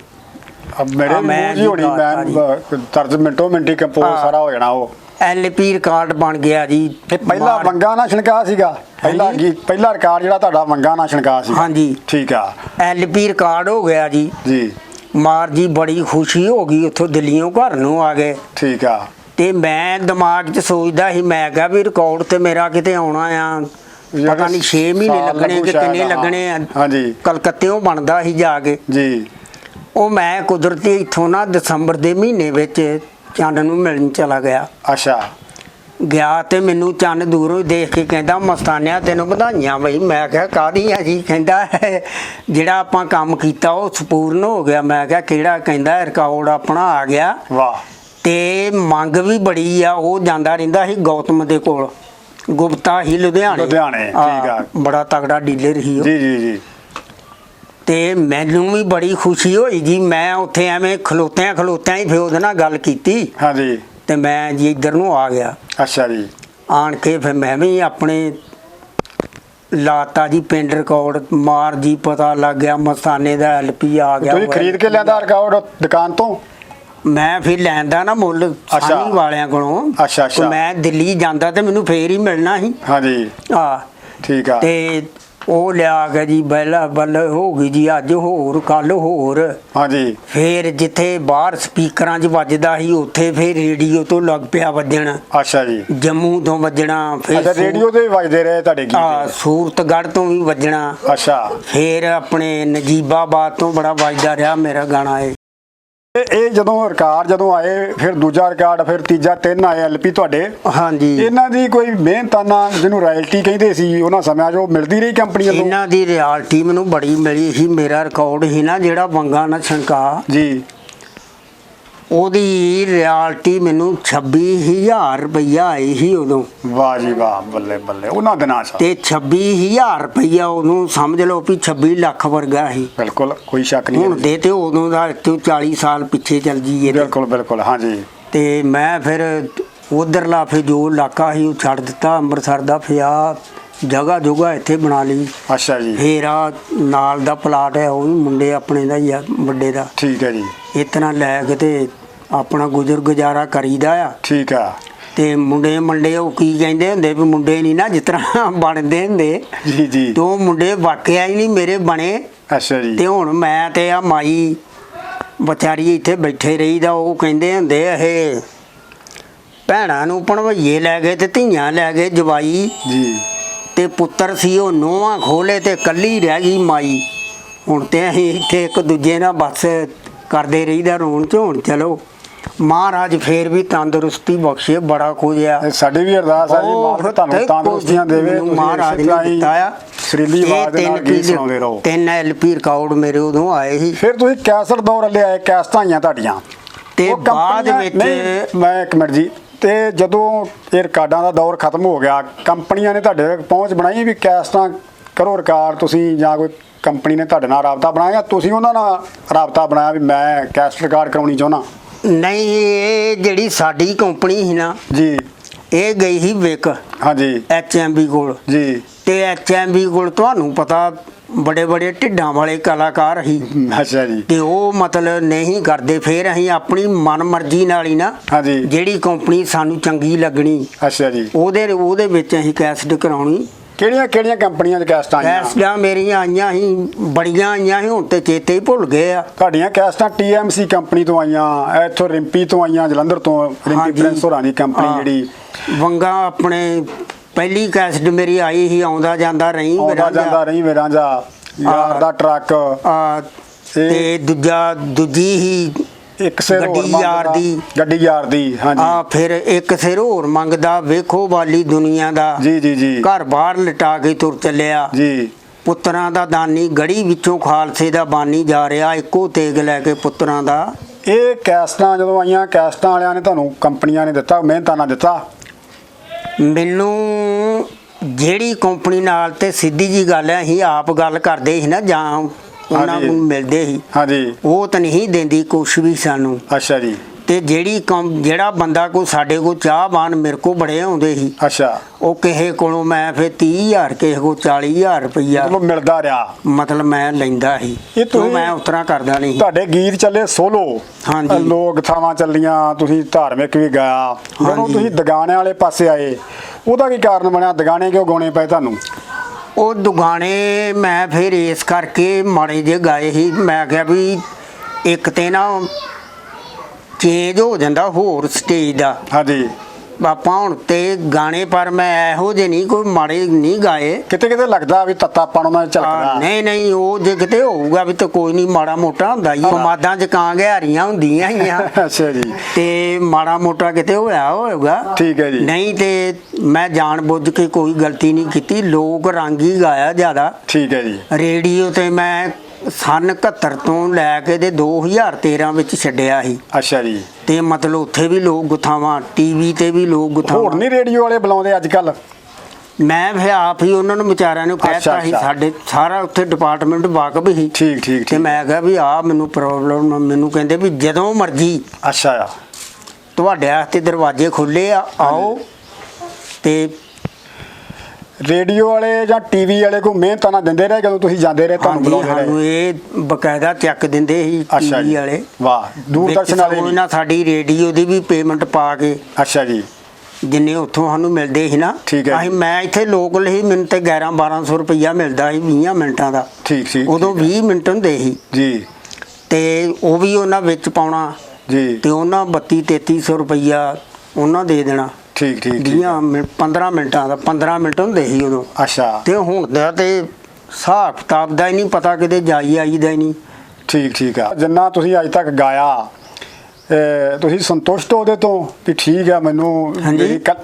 ਅਬ ਮੇਰੇ ਮੂੰਹ ਜੀ ਹੋਣੀ ਮੈਂ ਤਰਜ ਮਿੰਟੋ ਮਿੰਟੀ ਕੰਪੋਜ਼। ਸਾਰਾ ਹੋ ਜਾਣਾ ਉਹ। ਐਲਪੀ ਰਿਕਾਰਡ ਬਣ ਗਿਆ ਜੀ। ਇਹ ਪਹਿਲਾ ਮਾਰ- ਮੰਗਾ ਨਾ ਛਣਕਾ ਸੀਗਾ। ਪਹਿਲਾ ਹਾਂਜੀ। ਗੀਤ ਪਹਿਲਾ ਰਿਕਾਰਡ ਜਿਹੜਾ ਤੁਹਾਡਾ ਮੰਗਾ ਨਾ ਛਣਕਾ ਸੀ ਹਾਂਜੀ। ਠੀਕ ਆ। ਐਲਪੀ ਰਿਕਾਰਡ ਹੋ ਗਿਆ ਜੀ। ਜੀ। ਮਾਰ ਜੀ ਬੜੀ ਖੁਸ਼ੀ ਹੋ ਗਈ ਉੱਥੋਂ ਦਿੱਲੀੋਂ ਘਰ ਨੂੰ ਆ ਗਏ। ਠੀਕ ਆ। ਤੇ ਮੈਂ ਦਿਮਾਗ 'ਚ ਸੋਚਦਾ ਸੀ ਮੈਂ ਕਿਹਾ ਵੀ ਰਿਕਾਰਡ ਤੇ ਮੇਰਾ ਕਿਤੇ ਆਉਣਾ ਆ। ਪਤਾ ਨਹੀਂ 6 ਮਹੀਨੇ ਸਾਲ ਲੱਗਣੇ ਲੱਗੂ ਕਿ ਸ਼ਾਇਦ, ਕਿੰਨੇ ਹਾਂ। ਲੱਗਣੇ ਆ। ਹਾਂਜੀ। ਕਲਕੱਤੇੋਂ ਬਣਦਾ ਸੀ ਜਾ ਕੇ। ਜੀ। ਉਹ ਮੈਂ ਕੁਦਰਤੀ ਇੱਥੋਂ ਨਾ ਦਸੰਬਰ ਦੇ ਮਹੀਨੇ ਵਿੱਚ ਚੰਨ ਨੂੰ ਮਿਲਣ ਚਲਾ ਗਿਆ। ਅੱਛਾ। ਗਿਆ ਤੇ ਮੈਨੂੰ ਚੰਨ ਦੂਰੋਂ ਹੀ ਦੇਖ ਕੇ ਕਹਿੰਦਾ ਮਸਤਾਨਿਆ ਤੈਨੂੰ ਵਧਾਈਆਂ ਬਈ। ਮੈਂ ਕਿਹਾ ਕਾਹਦੀਆਂ ਜੀ? ਕਹਿੰਦਾ ਜਿਹੜਾ ਆਪਾਂ ਕੰਮ ਕੀਤਾ ਉਹ ਸੰਪੂਰਨ ਹੋ ਗਿਆ। ਮੈਂ ਕਿਹਾ ਕਿਹੜਾ? ਕਹਿੰਦਾ ਰਿਕਾਰਡ ਆਪਣਾ ਆ ਗਿਆ। ਵਾਹ। ਤੇ ਮੰਗ ਵੀ ਬੜੀ ਆ ਉਹ ਜਾਂਦਾ ਰਹਿੰਦਾ ਸੀ ਗੌਤਮ ਦੇ ਕੋਲ। ਗੁਪਤਾ ਹੀ ਲੁਧਿਆਣੇ। ਲੁਧਿਆਣੇ, ਠੀਕ ਆ। ਬੜਾ ਤਗੜਾ ਡੀਲਰ ਸੀ ਉਹ। ਜੀ ਜੀ ਜੀ। ਤੇ ਮੈਨੂੰ ਵੀ ਬੜੀ ਖੁਸ਼ੀ ਹੋਈ ਜੀ ਮੈਂ ਉੱਥੇ ਐਵੇਂ ਖਲੋਤਿਆਂ ਖਲੋਤਿਆਂ ਹੀ ਫਿਰ ਉਹਦੇ ਨਾਲ ਗੱਲ ਕੀਤੀ। ਹਾਂਜੀ। ਤੇ ਮੈਂ ਜੀ ਇੱਧਰ ਨੂੰ ਆ ਗਿਆ। ਅੱਛਾ ਜੀ। ਆਣ ਕੇ ਫਿਰ ਮੈਂ ਵੀ ਆਪਣੇ ਲਾਤਾ ਜੀ ਪਿੰਡ ਰਿਕਾਰਡ ਮਾਰ ਜੀ ਪਤਾ ਲੱਗ ਗਿਆ ਮਸਤਾਨੇ ਦਾ ਐਲਪੀ ਆ ਗਿਆ ਤੁਸੀਂ ਖਰੀਦ ਕੇ ਲਿਆਂਦਾ ਰਿਕਾਰਡ ਦੁਕਾਨ ਤੋਂ? ਮੈਂ ਫਿਰ ਲੈਂਦਾ ਨਾ ਮੁੱਲ। ਸਾਨੀ ਵਾਲਿਆਂ ਕੋਲੋਂ। ਅੱਛਾ, ਅੱਛਾ। ਮੈਂ ਦਿੱਲੀ ਜਾਂਦਾ ਤੇ ਮੈਨੂੰ ਫੇਰ ਹੀ ਮਿਲਣਾ ਸੀ। ਹਾਂਜੀ। ਆ ਠੀਕ ਆ। ਤੇ ਉਹ ਲਿਆ ਕੇ ਜੀ ਪਹਿਲਾਂ ਬੱਲ ਹੋ ਗਈ ਜੀ ਅੱਜ ਹੋਰ ਕੱਲ ਹੋਰ। ਹਾਂਜੀ। ਫੇਰ ਜਿੱਥੇ ਬਾਹਰ ਸਪੀਕਰਾਂ 'ਚ ਵੱਜਦਾ ਸੀ ਉੱਥੇ ਫੇਰ ਰੇਡੀਓ ਤੋਂ ਲੱਗ ਪਿਆ ਵੱਜਣ। ਅੱਛਾ ਜੀ। ਜੰਮੂ ਤੋਂ ਵੱਜਣਾ ਫੇਰ ਅੱਛਾ ਰੇਡੀਓ ਤੇ ਵੱਜਦੇ ਰਹੇ ਤੁਹਾਡੇ ਆ ਗੀਤ ਸੂਰਤਗੜ੍ਹ ਤੋਂ ਵੀ ਵੱਜਣਾ। ਅੱਛਾ। ਫੇਰ ਆਪਣੇ ਨਜੀਬਾਬਾਦ ਤੋਂ ਬੜਾ ਵੱਜਦਾ ਰਿਹਾ ਮੇਰਾ ਗਾਣਾ ਇਹ। ਇਹ ਜਦੋਂ ਰਿਕਾਰਡ ਜਦੋਂ ਆਏ ਫਿਰ ਦੂਜਾ ਰਿਕਾਰਡ ਫਿਰ ਤੀਜਾ ਤਿੰਨ ਆਏ ਐਲਪੀ ਤੁਹਾਡੇ। ਹਾਂਜੀ। ਇਹਨਾਂ ਦੀ ਕੋਈ ਮਿਹਨਤਾਨਾ ਜਿਹਨੂੰ ਰਾਇਲਟੀ ਕਹਿੰਦੇ ਸੀ ਉਹਨਾਂ ਸਮਿਆਂ ਉਹ ਮਿਲਦੀ ਰਹੀ ਕੰਪਨੀਆਂ ਤੋਂ? ਇਹਨਾਂ ਦੀ ਰਿਆਲਟੀ ਮੈਨੂੰ ਬੜੀ ਮਿਲੀ ਸੀ ਮੇਰਾ ਰਿਕਾਰਡ ਸੀ ਨਾ ਜਿਹੜਾ ਵੰਗਾ ਨਾ ਛਣਕਾ। ਜੀ। ਉਹਦੀ ਰਿਆਲਟੀ ਮੈਨੂੰ 26000 ਰੁਪਈਆ ਆਈ ਸੀ ਉਦੋਂ। ਵਾਹ ਜੀ ਵਾਹ ਬੱਲੇ ਬੱਲੇ ਉਹਨਾਂ ਦਿਨਾਂ 'ਚ। ਤੇ 26000 ਰੁਪਈਆ ਉਹਨੂੰ ਸਮਝ ਲਓ ਵੀ 26 ਲੱਖ ਵਰਗਾ ਸੀ। ਬਿਲਕੁਲ ਕੋਈ ਸ਼ੱਕ ਨਹੀਂ ਹੁਣ ਦੇ ਤੇ ਉਦੋਂ ਦਾ ਤੇ 40 ਸਾਲ ਪਿੱਛੇ ਚੱਲ ਜੀਏ ਬਿਲਕੁਲ ਬਿਲਕੁਲ ਹਾਂਜੀ ਤੇ ਮੈਂ ਫਿਰ ਉਧਰਲਾ ਫਿਰ ਜੋ ਇਲਾਕਾ ਸੀ ਉਹ ਛੱਡ ਦਿੱਤਾ ਅੰਮ੍ਰਿਤਸਰ ਦਾ ਫਿਆ ਜਗ੍ਹਾ ਜੁਗਾ ਇੱਥੇ ਬਣਾ ਲਈ। ਅੱਛਾ ਜੀ। ਫੇਰ ਆ ਨਾਲ ਦਾ ਪਲਾਟ ਹੈ ਉਹ ਵੀ ਮੁੰਡੇ ਆਪਣੇ ਦਾ ਹੀ ਆ ਵੱਡੇ ਦਾ। ਠੀਕ ਹੈ ਜੀ। ਇਤਨਾ ਲੈ ਕੇ ਤੇ ਆਪਣਾ ਗੁਜ਼ਰ ਗੁਜ਼ਾਰਾ ਕਰੀਦਾ ਆ। ਠੀਕ ਆ। ਤੇ ਮੁੰਡੇ ਮੰਡੇ ਉਹ ਕੀ ਕਹਿੰਦੇ ਹੁੰਦੇ ਵੀ ਮੁੰਡੇ ਨਹੀਂ ਨਾ ਜਿਸ ਤਰ੍ਹਾਂ ਬਣਦੇ ਹੁੰਦੇ। ਜੀ ਜੀ। ਉਹ ਮੁੰਡੇ ਵਾਕਿਆ ਹੀ ਨਹੀਂ ਮੇਰੇ ਬਣੇ। ਅੱਛਾ ਜੀ। ਤੇ ਹੁਣ ਮੈਂ ਤੇ ਆ ਮਾਈ ਵਿਚਾਰੀ ਇੱਥੇ ਬੈਠੇ ਰਹੀਦਾ ਉਹ ਕਹਿੰਦੇ ਹੁੰਦੇ ਇਹ ਭੈਣਾਂ ਨੂੰ ਪਣਵਈਏ ਲੈ ਗਏ ਤੇ ਧੀਆਂ ਲੈ ਗਏ ਜਵਾਈ। ਜੀ। ਤੇ ਪੁੱਤਰ ਸੀ ਉਹ ਨੋਹਾਂ ਖੋਲੇ ਤੇ ਕੱਲੀ ਰਹਿ ਗਈ ਮਾਈ। ਹੁਣ ਤੇ ਅਸੀਂ ਇੱਥੇ ਇੱਕ ਦੂਜੇ ਨਾਲ ਬਸ ਕਰਦੇ ਰਹੀਦਾ ਰੋਣ ਝੋਣ ਚਲੋ। ਮਹਾਰਾਜ ਫੇਰ ਵੀ ਤੰਦਰੁਸਤੀ ਬਖਸ਼ੇ ਬੜਾ ਕੁਝ ਆ। ਸਾਡੀ ਵੀ ਅਰਦਾਸ ਆ ਜੀ ਮਾਲਕ ਤੁਹਾਨੂੰ ਤੰਦਰੁਸਤੀਆਂ ਦੇਵੇ ਮਹਾਰਾਜ ਨੇ ਦਿੱਤਾ ਆ। ਸਰੀਲੀ ਆਵਾਜ਼ ਦੇ ਨਾਲ ਗੀਤ ਸੁਣਾਉਂਦੇ ਰਹੋ। ਤਿੰਨ ਐਲਪੀ ਰਿਕਾਰਡ ਮੇਰੇ ਉਦੋਂ ਆਏ ਸੀ। ਫਿਰ ਤੁਸੀਂ ਕੈਸਟ ਦੌਰ ਲਿਆਏ ਕੈਸਟਾਂ ਆਈਆਂ ਤੁਹਾਡੀਆਂ। ਤੇ ਬਾਅਦ ਵਿੱਚ ਮੈਂ ਇੱਕ ਮਿੰਟ ਜੀ। ਤੇ ਜਦੋਂ ਇਹ ਰਿਕਾਰਡਾਂ ਦਾ ਦੌਰ ਖਤਮ ਹੋ ਗਿਆ ਕੰਪਨੀਆਂ ਨੇ ਤੁਹਾਡੇ ਤੱਕ ਪਹੁੰਚ ਬਣਾਈ ਵੀ ਕੈਸਟਾਂ ਕਰੋ ਰਿਕਾਰਡ ਤੁਸੀਂ ਜਾਂ ਕੋਈ ਕੰਪਨੀ ਨੇ ਤੁਹਾਡੇ ਨਾਲ ਰਾਬਤਾ ਬਣਾਇਆ ਤੁਸੀਂ ਉਹਨਾਂ ਨਾਲ ਰਾਬਤਾ ਬਣਾਇਆ ਵੀ ਮੈਂ ਕੈਸਟ ਰਿਕਾਰਡ ਕਰਾਉਣੀ ਚਾਹੁੰਦਾ? ਨਹੀਂ ਇਹ ਜਿਹੜੀ ਸਾਡੀ ਕੰਪਨੀ ਸੀ ਨਾ ਜੀ। ਇਹ ਗਈ ਸੀ ਵਿਕ ਹਾਂਜੀ। ਐਚਐਮਬੀ ਕੋਲ। ਜੀ। ਤੇ ਐਚਐਮਬੀ ਕੋਲ ਤੁਹਾਨੂੰ ਪਤਾ ਬੜੇ ਬੜੇ ਢਿੱਡਾਂ ਵਾਲੇ ਕਲਾਕਾਰ ਸੀ। ਅੱਛਾ ਜੀ। ਤੇ ਉਹ ਮਤਲਬ ਨਹੀਂ ਕਰਦੇ ਫਿਰ ਅਸੀਂ ਆਪਣੀ ਮਨਮਰਜ਼ੀ ਨਾਲ ਹੀ ਨਾ ਹਾਂਜੀ। ਜਿਹੜੀ ਕੰਪਨੀ ਸਾਨੂੰ ਚੰਗੀ ਲੱਗਣੀ ਅੱਛਾ ਜੀ। ਉਹਦੇ ਉਹਦੇ ਵਿੱਚ ਅਸੀਂ ਕੈਸਟ ਕਰਾਉਣੀ। ਕਿਹੜੀਆਂ ਕਿਹੜੀਆਂ ਕੰਪਨੀਆਂ ਦੇ ਕੈਸਟਾਂ ਆਈਆਂ? ਕੈਸਟਾਂ ਮੇਰੀਆਂ ਆਈਆਂ ਸੀ ਬੜੀਆਂ ਆਈਆਂ ਸੀ ਹੁਣ ਤੇ ਚੇਤੇ ਹੀ ਭੁੱਲ ਗਏ ਆ। ਤੁਹਾਡੀਆਂ ਕੈਸਟਾਂ ਟੀਐਮਸੀ ਕੰਪਨੀ ਤੋਂ ਆਈਆਂ ਇੱਥੋਂ ਰਿੰਪੀ ਤੋਂ ਆਈਆਂ ਜਲੰਧਰ ਤੋਂ ਰਿੰਪੀ। ਪ੍ਰਿੰਸ ਹੋਰਾਂ ਦੀ ਕੰਪਨੀ ਹਾਂ। ਜਿਹੜੀ। ਵੰਗਾ ਆਪਣੇ ਪਹਿਲੀ ਕੈਸਟ ਮੇਰੀ ਆਈ ਸੀ ਆਉਂਦਾ ਜਾਂਦਾ ਰਹੀ ਆਉਂਦਾ ਜਾਂਦਾ ਰਹੀ ਮੇਰਾ ਜਾ ਯਾਰ ਦਾ ਟਰੱਕ। ਆ, ਤੇ ਦੂਜਾ ਦੂਜੀ ਹੀ ਇੱਕ ਸਿਰ ਹੋਰ ਗੱਡੀ ਮੰਗਦਾ। ਯਾਰ ਦੀ। ਗੱਡੀ ਯਾਰ ਦੀ ਆ ਹਾਂਜੀ ਫਿਰ ਇੱਕ ਸਿਰ ਹੋਰ ਮੰਗਦਾ ਵੇਖੋ ਵਾਲੀ ਦੁਨੀਆ ਦਾ। ਜੀ ਜੀ ਜੀ। ਘਰ ਬਾਹਰ ਲਟਾ ਕੇ ਤੁਰ ਚੱਲਿਆ। ਜੀ। ਪੁੱਤਰਾਂ ਦਾ ਦਾਨੀ ਗੜੀ ਵਿੱਚੋਂ ਖਾਲਸੇ ਦਾ ਬਾਨੀ ਜਾ ਰਿਹਾ ਇੱਕੋ ਤੇਗ ਲੈ ਕੇ ਪੁੱਤਰਾਂ ਦਾ। ਇਹ ਕੈਸਟਾਂ ਜਦੋਂ ਆਈਆਂ ਕੈਸਟਾਂ ਵਾਲਿਆਂ ਨੇ ਤੁਹਾਨੂੰ ਕੰਪਨੀਆਂ ਨੇ ਦਿੱਤਾ ਮਿਹਨਤਾਨਾ ਦਿੱਤਾ। ਮੈਨੂੰ ਜਿਹੜੀ ਕੰਪਨੀ ਨਾਲ ਤੇ ਸਿੱਧੀ ਜੀ ਗੱਲ ਹੈ ਅਸੀਂ ਆਪ ਗੱਲ ਕਰਦੇ ਸੀ ਨਾ ਜਾਂ ਉਹਨਾਂ। ਨੂੰ ਮਿਲਦੇ ਸੀ। ਹਾਂਜੀ। ਉਹ ਤਾਂ ਨਹੀਂ ਦਿੰਦੀ ਕੁਛ ਵੀ ਸਾਨੂੰ। ਅੱਛਾ ਜੀ। ਤੇ ਜਿਹੜੀ ਕੰਮ ਜਿਹੜਾ ਬੰਦਾ ਕੋ ਸਾਡੇ ਕੋ ਚਾਹਵਾਨ ਮੇਰੇ ਕੋ ਬੜੇ ਆਉਂਦੇ ਸੀ। ਅੱਛਾ। ਉਹ ਕਿਸੇ ਕੋਲੋਂ ਮੈਂ ਫਿਰ 30000 ਕਿਸੇ ਕੋ 40000 ਰੁਪਈਆ ਮਤਲਬ ਮਿਲਦਾ ਰਿਹਾ। ਮਤਲਬ ਮੈਂ ਲੈਂਦਾ ਸੀ। ਇਹ ਤੁਸੀਂ- ਮੈਂ ਉਤਰਾ ਕਰਦਾ ਨਹੀਂ। ਤੁਹਾਡੇ ਗੀਤ ਚੱਲੇ ਸੋਲੋ। ਹਾਂਜੀ। ਲੋਕ ਥਾਵਾਂ ਚੱਲੀਆਂ ਤੁਸੀਂ ਧਾਰਮਿਕ ਵੀ ਗਾਇਆ ਜਦੋਂ। ਤੁਸੀਂ ਦਗਾਣੇ ਵਾਲੇ ਪਾਸੇ ਆਏ ਉਹਦਾ ਕੀ ਕਾਰਨ ਬਣਿਆ? ਦਗਾਣੇ ਕਿਉਂ ਗਾਉਣੇ ਪਏ ਤੁਹਾਨੂੰ? ਉਹ ਦੁਗਾਣੇ ਮੈਂ ਫਿਰ ਇਸ ਕਰਕੇ ਮਾੜੇ ਜੇ ਗਾਏ ਸੀ। ਮੈਂ ਕਿਹਾ ਵੀ ਇੱਕ ਤੇ ਨਾ ਚੇਂਜ ਹੋ ਜਾਂਦਾ ਹੋਰ ਸਟੇਜ ਦਾ। ਹਾਂਜੀ। ਆਪਾਂ ਹੁਣ ਤੇ ਗਾਣੇ ਪਰ ਮੈਂ ਇਹੋ ਜਿਹੇ ਨਹੀਂ ਕੋਈ ਮਾੜੇ ਨਹੀਂ ਗਾਏ। ਕਿਤੇ ਕਿਤੇ ਲੱਗਦਾ ਵੀ ਤੱਤਾ ਪਣ ਉਹਨਾਂ ਆ, ਝਲਕਦਾ। ਨਹੀਂ ਨਹੀਂ ਉਹ ਜੇ ਕਿਤੇ ਹੋਊਗਾ ਵੀ ਤਾਂ ਕੋਈ ਨਹੀਂ ਮਾੜਾ ਮੋਟਾ ਹੁੰਦਾ ਹੀ ਕਮਾਦਾਂ ਚ ਕਾਂ ਗਹਿਰੀਆਂ ਹੁੰਦੀਆਂ ਹੀ ਆ। ਅੱਛਾ ਜੀ। ਤੇ ਮਾੜਾ ਮੋਟਾ ਕਿਤੇ ਹੋਇਆ ਹੋਊਗਾ। ਠੀਕ ਹੈ ਜੀ। ਨਹੀਂ ਤੇ ਮੈਂ ਜਾਣ ਬੁੱਝ ਕੇ ਕੋਈ ਗਲਤੀ ਨਹੀਂ ਕੀਤੀ। ਲੋਕ ਰੰਗ ਹੀ ਗਾਇਆ ਜ਼ਿਆਦਾ। ਠੀਕ ਹੈ ਜੀ। ਰੇਡੀਓ ਤੇ ਮੈਂ ਸਨ 71 ਤੋਂ ਲੈ ਕੇ ਤੇ 2013 ਵਿੱਚ ਛੱਡਿਆ ਸੀ। ਅੱਛਾ ਜੀ। ਤੇ ਮਤਲਬ ਉੱਥੇ ਵੀ ਲੋਕ ਗੁੱਥਾਵਾਂ ਟੀਵੀ ਤੇ ਵੀ ਲੋਕ ਹੋਰ ਗੁੱਥਾਵਾਂ ਨਹੀਂ ਰੇਡੀਓ ਵਾਲੇ ਬੁਲਾਉਂਦੇ ਅੱਜ ਕੱਲ ਮੈਂ ਫਿਰ ਆਪ ਹੀ ਉਹਨਾਂ ਨੂੰ ਵਿਚਾਰਿਆਂ ਨੂੰ ਅੱਛਾ, ਕਹਿਤਾ ਸੀ ਅੱਛਾ। ਸਾਡੇ ਸਾਰਾ ਉੱਥੇ ਡਿਪਾਰਟਮੈਂਟ ਵਾਕਬ ਸੀ। ਠੀਕ ਠੀਕ ਤੇ ਠੀਕ ਮੈਂ ਕਿਹਾ ਵੀ ਆ ਮੈਨੂੰ ਪ੍ਰੋਬਲਮ ਮੈਨੂੰ ਕਹਿੰਦੇ ਵੀ ਜਦੋਂ ਮਰਜ਼ੀ ਅੱਛਾ। ਆ ਤੁਹਾਡੇ ਵਾਸਤੇ ਦਰਵਾਜ਼ੇ ਖੁੱਲੇ ਆ ਆਓ ਤੇ ਰੇਡੀਓ ਵਾਲੇ ਜਾਂ ਟੀਵੀ ਵਾਲੇ ਕੋ ਮਿਹਨਤਾਨਾ ਦਿੰਦੇ ਰਹੇ ਜਦੋਂ ਤੁਸੀਂ ਜਾਂਦੇ ਰਹੇ ਤੁਹਾਨੂੰ ਹਾਂਜੀ ਬੁਲਾਉਂਦੇ ਸਾਨੂੰ ਰਹੇ ਇਹ ਬਕਾਇਦਾ ਚੱਕ ਦਿੰਦੇ ਸੀ ਅੱਛਾ ਟੀਵੀ ਜੀ ਵਾਲੇ। ਵਾਹ ਦੂਰਦਰਸ਼ਨ ਵਾਲੇ ਵੀ। ਨਾ ਸਾਡੀ ਰੇਡੀਓ ਦੀ ਵੀ ਪੇਮੈਂਟ ਪਾ ਕੇ ਅੱਛਾ ਜੀ। ਜਿੰਨੇ ਉੱਥੋਂ ਸਾਨੂੰ ਮਿਲਦੇ ਸੀ ਨਾ ਠੀਕ ਹੈ ਅਸੀਂ ਮੈਂ ਇੱਥੇ ਲੋਕਲ ਹੀ ਮੈਨੂੰ ਤੇ 11 1200 ਰੁਪਈਆ ਮਿਲਦਾ ਸੀ 20 ਮਿੰਟਾਂ ਦਾ। ਠੀਕ ਠੀਕ ਉਦੋਂ 20 ਮਿੰਟ ਹੁੰਦੇ ਸੀ। ਜੀ। ਤੇ ਉਹ ਵੀ ਉਹਨਾਂ ਵਿੱਚ ਪਾਉਣਾ ਜੀ। ਤੇ ਉਹਨਾਂ 32 3300 ਰੁਪਈਆ ਉਹਨਾਂ ਦੇ ਦੇਣਾ। ਠੀਕ ਠੀਕ ਠੀਕ। 20 ਮਿੰਟ 15 ਮਿੰਟਾਂ ਦਾ 15 ਮਿੰਟ ਹੁੰਦੇ ਸੀ ਉਦੋਂ। ਅੱਛਾ। ਤੇ ਹੁਣ ਦਾ ਤੇ ਹਿਸਾਬ ਕਿਤਾਬ ਦਾ ਹੀ ਨਹੀਂ ਪਤਾ ਕਿਤੇ ਜਾਈ ਆਈ ਦਾ ਹੀ ਨਹੀਂ। ਠੀਕ ਠੀਕ ਆ। ਜਿੰਨਾ ਤੁਸੀਂ ਅੱਜ ਤੱਕ ਗਾਇਆ ਤੁਸੀਂ ਸੰਤੁਸ਼ਟ ਹੋ ਉਹਦੇ ਤੋਂ ਵੀ ਠੀਕ ਆ ਮੈਨੂੰ। ਮੇਰੀ ਕ-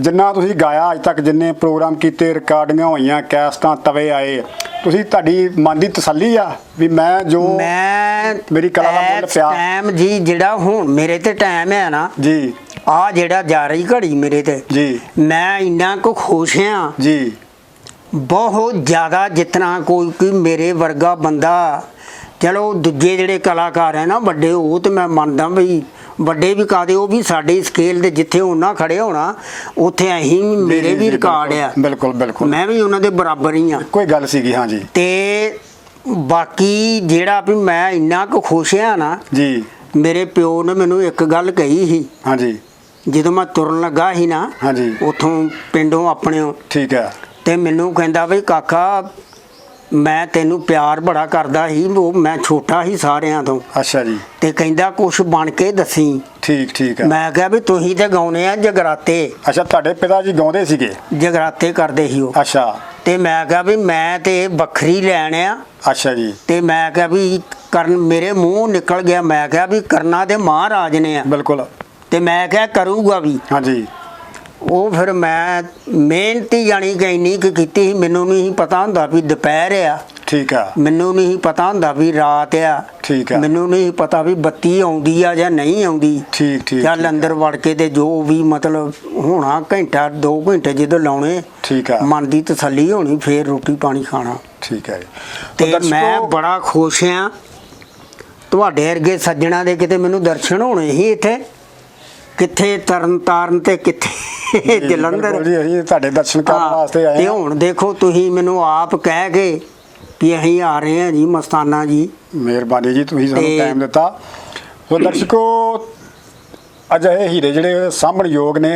ਜਿੰਨਾ ਤੁਸੀਂ ਗਾਇਆ ਅੱਜ ਤੱਕ ਜਿੰਨੇ ਪ੍ਰੋਗਰਾਮ ਕੀਤੇ ਰਿਕਾਰਡਿੰਗਾਂ ਹੋਈਆਂ ਕੈਸਟਾਂ ਤਵੇ ਆਏ ਤੁਸੀਂ ਤੁਹਾਡੀ ਮਨ ਦੀ ਤਸੱਲੀ ਆ ਵੀ ਮੈਂ ਜੋ ਮੈਂ ਮੇਰੀ ਕਲਾ ਦਾ ਮੁੱਲ ਪਿਆ। ਟਾਈਮ ਜੀ ਜਿਹੜਾ ਹੁਣ ਮੇਰੇ ਤੇ ਟਾਈਮ ਹੈ ਨਾ ਜੀ। ਆ ਜਿਹੜਾ ਜਾ ਰਹੀ ਘੜੀ ਮੇਰੇ ਤੇ ਜੀ। ਮੈਂ ਇੰਨਾ ਕੁ ਖੁਸ਼ ਹਾਂ। ਜੀ। ਬਹੁਤ ਜ਼ਿਆਦਾ ਜਿਤਨਾ ਕੋਈ ਕੋਈ ਮੇਰੇ ਵਰਗਾ ਬੰਦਾ ਚਲੋ ਦੂਜੇ ਜਿਹੜੇ ਕਲਾਕਾਰ ਹੈ ਨਾ ਵੱਡੇ ਉਹ ਤੇ ਮੈਂ ਮੰਨਦਾ ਵੀ ਵੱਡੇ ਵੀ ਕਾਦੇ ਉਹ ਵੀ ਸਾਡੇ ਸਕੇਲ ਦੇ ਜਿੱਥੇ ਉਹਨਾਂ ਖੜੇ ਹੋਣਾ ਉੱਥੇ ਅਸੀਂ ਮੇਰੇ ਵੀ ਰਿਕਾਰਡ ਆ। ਬਿਲਕੁਲ ਬਿਲਕੁਲ। ਮੈਂ ਵੀ ਉਹਨਾਂ ਦੇ ਬਰਾਬਰ ਹੀ ਆ। ਕੋਈ ਗੱਲ ਸੀਗੀ ਹਾਂ ਜੀ। ਤੇ ਬਾਕੀ ਜਿਹੜਾ ਵੀ ਮੈਂ ਇੰਨਾ ਕੁ ਖੁਸ਼ ਹਾਂ ਨਾ ਜੀ। ਮੇਰੇ ਪਿਓ ਨੇ ਮੈਨੂੰ ਇੱਕ ਗੱਲ ਕਹੀ ਸੀ। ਹਾਂ ਜੀ। ਜਦੋਂ ਮੈਂ ਤੁਰਨ ਲੱਗਾ ਸੀ ਨਾ ਹਾਂਜੀ। ਉਥੋਂ ਪਿੰਡੋਂ ਆਪਣਿਓ ਠੀਕ ਹੈ ਤੇ ਮੈਨੂੰ ਕਹਿੰਦਾ ਵੀ ਕਾਕਾ ਮੈਂ ਤੈਨੂੰ ਪਿਆਰ ਬੜਾ ਕਰਦਾ ਸੀ ਉਹ ਮੈਂ ਛੋਟਾ ਸੀ ਸਾਰਿਆਂ ਤੋਂ। ਅੱਛਾ ਜੀ। ਤੇ ਕਹਿੰਦਾ ਕੁਛ ਬਣ ਕੇ ਦੱਸੀ। ਠੀਕ ਠੀਕ ਹੈ ਮੈਂ ਕਿਹਾ ਵੀ ਤੁਸੀਂ ਤੇ ਗਾਉਨੇ ਆ ਜਗਰਾਤੇ। ਅੱਛਾ ਤੁਹਾਡੇ ਪਿਤਾ ਜੀ ਗਾਉਂਦੇ ਸੀਗੇ? ਜਗਰਾਤੇ ਕਰਦੇ ਸੀ ਉਹ। ਅੱਛਾ। ਤੇ ਮੈਂ ਕਿਹਾ ਵੀ ਮੈਂ ਤੇ ਵੱਖਰੀ ਲੈਣ ਆ। ਅੱਛਾ ਜੀ। ਤੇ ਮੈਂ ਕਿਹਾ ਵੀ ਕਰਨ ਮੇਰੇ ਮੂੰਹ ਨਿਕਲ ਗਿਆ। ਮੈਂ ਕਿਹਾ ਵੀ ਕਰਨਾ ਤੇ ਮਹਾਰਾਜ ਨੇ ਆ। ਬਿਲਕੁਲ। ਤੇ ਮੈਂ ਕਿਹਾ ਕਰੂਗਾ ਵੀ। ਹਾਂਜੀ। ਉਹ ਫਿਰ ਮੈਂ ਮਿਹਨਤੀ ਜਾਣੀ ਕਿ ਇੰਨੀ ਕੁ ਕੀਤੀ ਸੀ ਮੈਨੂੰ ਨਹੀਂ ਪਤਾ ਹੁੰਦਾ ਵੀ ਦੁਪਹਿਰ ਆ। ਠੀਕ ਆ। ਮੈਨੂੰ ਨਹੀਂ ਪਤਾ ਹੁੰਦਾ ਵੀ ਰਾਤ ਆ। ਠੀਕ ਆ। ਮੈਨੂੰ ਨਹੀਂ ਪਤਾ ਵੀ ਬੱਤੀ ਆਉਂਦੀ ਆ ਜਾਂ ਨਹੀਂ ਆਉਂਦੀ। ਠੀਕ ਠੀਕ ਚੱਲ ਅੰਦਰ ਵੜ ਕੇ ਤੇ ਜੋ ਵੀ ਮਤਲਬ ਹੋਣਾ ਘੰਟਾ 2 ਘੰਟੇ ਜਦੋਂ ਲਾਉਣੇ ਠੀਕ ਆ। ਮਨ ਦੀ ਤਸੱਲੀ ਹੋਣੀ ਫੇਰ ਰੋਟੀ ਪਾਣੀ ਖਾਣਾ। ਠੀਕ ਹੈ ਜੀ। ਤੇ ਮੈਂ ਬੜਾ ਖੁਸ਼ ਆ। ਤੁਹਾਡੇ ਵਰਗੇ ਸੱਜਣਾ ਦੇ ਕਿਤੇ ਮੈਨੂੰ ਦਰਸ਼ਨ ਹੋਣੇ ਸੀ ਇੱਥੇ। ਕਿੱਥੇ ਤਰਨ ਤਾਰਨ ਤੇ ਕਿੱਥੇ ਜਲੰਧਰ? ਜੀ ਅਸੀਂ ਤੁਹਾਡੇ ਦਰਸ਼ਨ ਕਰਨ ਵਾਸਤੇ ਆਏ ਤੇ ਹੁਣ ਦੇਖੋ ਤੁਸੀਂ ਮੈਨੂੰ ਆਪ ਕਹਿ ਕੇ ਵੀ ਅਸੀਂ ਆ ਰਹੇ ਹਾਂ ਜੀ ਮਸਤਾਨਾ ਜੀ। ਮਿਹਰਬਾਨੀ ਜੀ ਤੁਸੀਂ ਸਾਨੂੰ ਟਾਈਮ ਦਿੱਤਾ। ਸੋ ਦਰਸ਼ਕੋ ਅਜਿਹੇ ਹੀਰੇ ਜਿਹੜੇ ਸਾਂਭਣ ਯੋਗ ਨੇ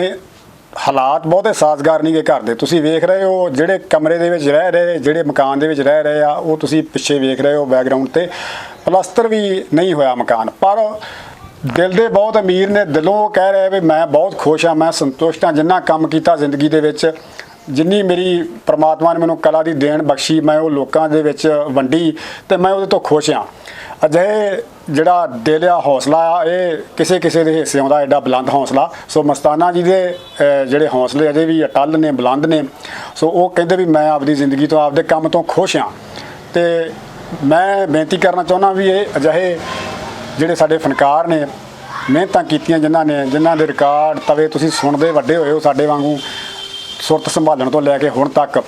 ਹਾਲਾਤ ਬਹੁਤੇ ਸਾਜ਼ਗਾਰ ਨਹੀਂ ਗੇ ਘਰ ਦੇ। ਤੁਸੀਂ ਵੇਖ ਰਹੇ ਹੋ ਜਿਹੜੇ ਕਮਰੇ ਦੇ ਵਿੱਚ ਰਹਿ ਰਹੇ ਜਿਹੜੇ ਮਕਾਨ ਦੇ ਵਿੱਚ ਰਹਿ ਰਹੇ ਆ ਉਹ ਤੁਸੀਂ ਪਿੱਛੇ ਵੇਖ ਰਹੇ ਹੋ ਬੈਕਗ੍ਰਾਉਂਡ ਤੇ। ਪਲਸਤਰ ਵੀ ਨਹੀਂ ਹੋਇਆ ਮਕਾਨ ਪਰ ਦਿਲ ਦੇ ਬਹੁਤ ਅਮੀਰ ਨੇ, ਦਿਲੋਂ ਕਹਿ ਰਹੇ ਵੀ ਮੈਂ ਬਹੁਤ ਖੁਸ਼ ਹਾਂ, ਮੈਂ ਸੰਤੁਸ਼ਟ ਹਾਂ ਜਿੰਨਾ ਕੰਮ ਕੀਤਾ ਜ਼ਿੰਦਗੀ ਦੇ ਵਿੱਚ। ਜਿੰਨੀ ਮੇਰੀ ਪ੍ਰਮਾਤਮਾ ਨੇ ਮੈਨੂੰ ਕਲਾ ਦੀ ਦੇਣ ਬਖਸ਼ੀ, ਮੈਂ ਉਹ ਲੋਕਾਂ ਦੇ ਵਿੱਚ ਵੰਡੀ ਤੇ ਮੈਂ ਉਹਦੇ ਤੋਂ ਖੁਸ਼ ਹਾਂ। ਅਜਿਹੇ ਜਿਹੜਾ ਦਿਲ ਆ, ਹੌਸਲਾ ਆ, ਇਹ ਕਿਸੇ ਕਿਸੇ ਦੇ ਹਿੱਸੇ ਆਉਂਦਾ ਐਡਾ ਬੁਲੰਦ ਹੌਸਲਾ। ਸੋ ਮਸਤਾਨਾ ਜੀ ਦੇ ਜਿਹੜੇ ਹੌਸਲੇ ਅਜੇ ਵੀ ਅਟੱਲ ਨੇ, ਬੁਲੰਦ ਨੇ, ਸੋ ਉਹ ਕਹਿੰਦੇ ਵੀ ਮੈਂ ਆਪਦੀ ਜ਼ਿੰਦਗੀ ਤੋਂ, ਆਪਦੇ ਕੰਮ ਤੋਂ ਖੁਸ਼ ਹਾਂ। ਤੇ ਮੈਂ ਬੇਨਤੀ ਕਰਨਾ ਚਾਹੁੰਦਾ ਵੀ ਇਹ ਅਜਿਹੇ ਜਿਹੜੇ ਸਾਡੇ ਫਨਕਾਰ ਨੇ, ਮਿਹਨਤਾਂ ਕੀਤੀਆਂ ਜਿਨ੍ਹਾਂ ਨੇ, ਜਿਨ੍ਹਾਂ ਦੇ ਰਿਕਾਰਡ ਤਵੇ ਤੁਸੀਂ ਸੁਣਦੇ ਵੱਡੇ ਹੋਏ ਹੋ ਸਾਡੇ ਵਾਂਗੂ, ਸੁਰਤ ਸੰਭਾਲਣ ਤੋਂ ਲੈ ਕੇ ਹੁਣ ਤੱਕ,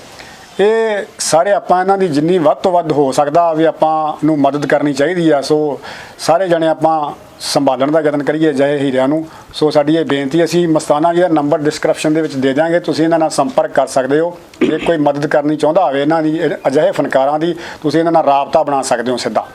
ਇਹ ਸਾਰੇ ਆਪਾਂ ਇਹਨਾਂ ਦੀ ਜਿੰਨੀ ਵੱਧ ਤੋਂ ਵੱਧ ਹੋ ਸਕਦਾ ਵੀ ਆਪਾਂ ਨੂੰ ਮਦਦ ਕਰਨੀ ਚਾਹੀਦੀ ਆ, ਸੋ ਸਾਰੇ ਜਣੇ ਆਪਾਂ ਸੰਭਾਲਣ ਦਾ ਯਤਨ ਕਰੀਏ ਜੈ ਹੀਰਿਆਂ ਨੂੰ। ਸੋ ਸਾਡੀ ਇਹ ਬੇਨਤੀ ਅਸੀਂ ਮਸਤਾਨਾ ਜੀ ਦਾ ਨੰਬਰ ਡਿਸਕ੍ਰਿਪਸ਼ਨ ਦੇ ਵਿੱਚ ਦੇ ਦਿਆਂਗੇ, ਤੁਸੀਂ ਇਹਨਾਂ ਨਾਲ ਸੰਪਰਕ ਕਰ ਸਕਦੇ ਹੋ। ਜੇ ਕੋਈ ਮਦਦ ਕਰਨੀ ਚਾਹੁੰਦਾ ਹੋਵੇ ਇਹਨਾਂ ਦੀ ਅਜਿਹੇ ਫਨਕਾਰਾਂ ਦੀ, ਤੁਸੀਂ ਇਹਨਾਂ ਨਾਲ ਰਾਬਤਾ ਬਣਾ ਸਕਦੇ ਹੋ ਸਿੱਧਾ।